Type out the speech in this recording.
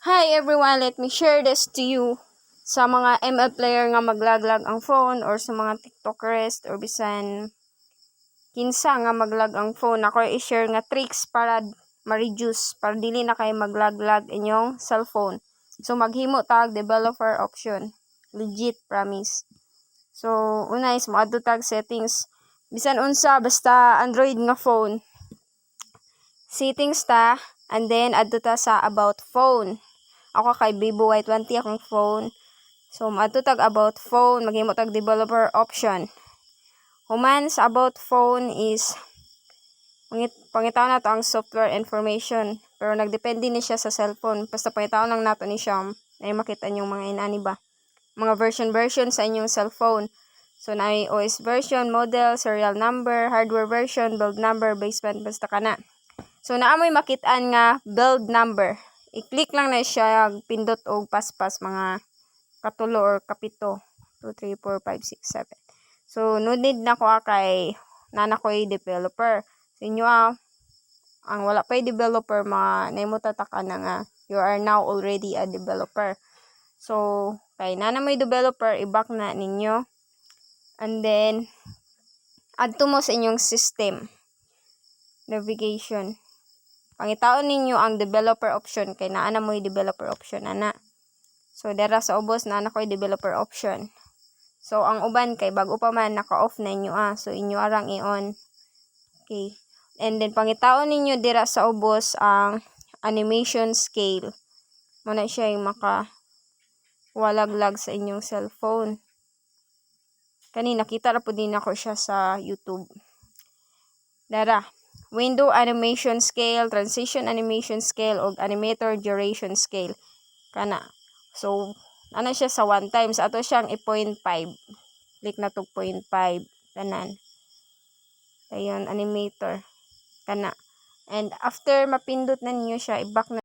Hi everyone, let me share this to you sa mga ML player nga maglaglag ang phone or sa mga TikTokers or bisan kinsa nga maglag ang phone ako i-share nga tricks para ma-reduce para dili na kayo maglaglag inyong cellphone. So maghimo tag developer option. Legit promise. So una is mo tag settings bisan unsa basta Android nga phone. Settings ta and then adto ta sa about phone. Ako kay Vivo Y20 akong phone. So adto tag about phone. Maghimo tag developer option. Human sa about phone is pangit na to ang software information. Pero nagdepende ni siya sa cellphone. Basta pangitaw lang nato ni siya ay makita niyo mga inani ba? Mga version version sa inyong cellphone. So na OS version model serial number hardware version build number baseband basta kana so naamoy makitaan nga build number i-click lang na siya pindot og paspas mga katulo or kapito 2 3 4 5 6 7 So, no need na ko ah, kay nana ko developer. Sa inyo ah, ang wala pa developer, mga naimutata na nga, you are now already a developer. So, kay nana may developer, i-back na ninyo. And then, add to mo sa inyong system. Navigation. Pangitaon ninyo ang developer option, kay naana mo developer option, ana. So, dara sa ubos, naana ko developer option. So, ang uban kay bago pa man naka-off na inyo ah. So, inyo arang i-on. Okay. And then, pangitaon ninyo dira sa ubos ang animation scale. Muna siya yung maka walaglag sa inyong cellphone. Kani nakita ra po din ako siya sa YouTube. Dara. Window animation scale, transition animation scale, o animator duration scale. Kana. So, ano siya sa 1 times ato siyang i-0.5 click na to 0.5 tanan ayun animator. Kana. And after mapindot na niyo siya i-back na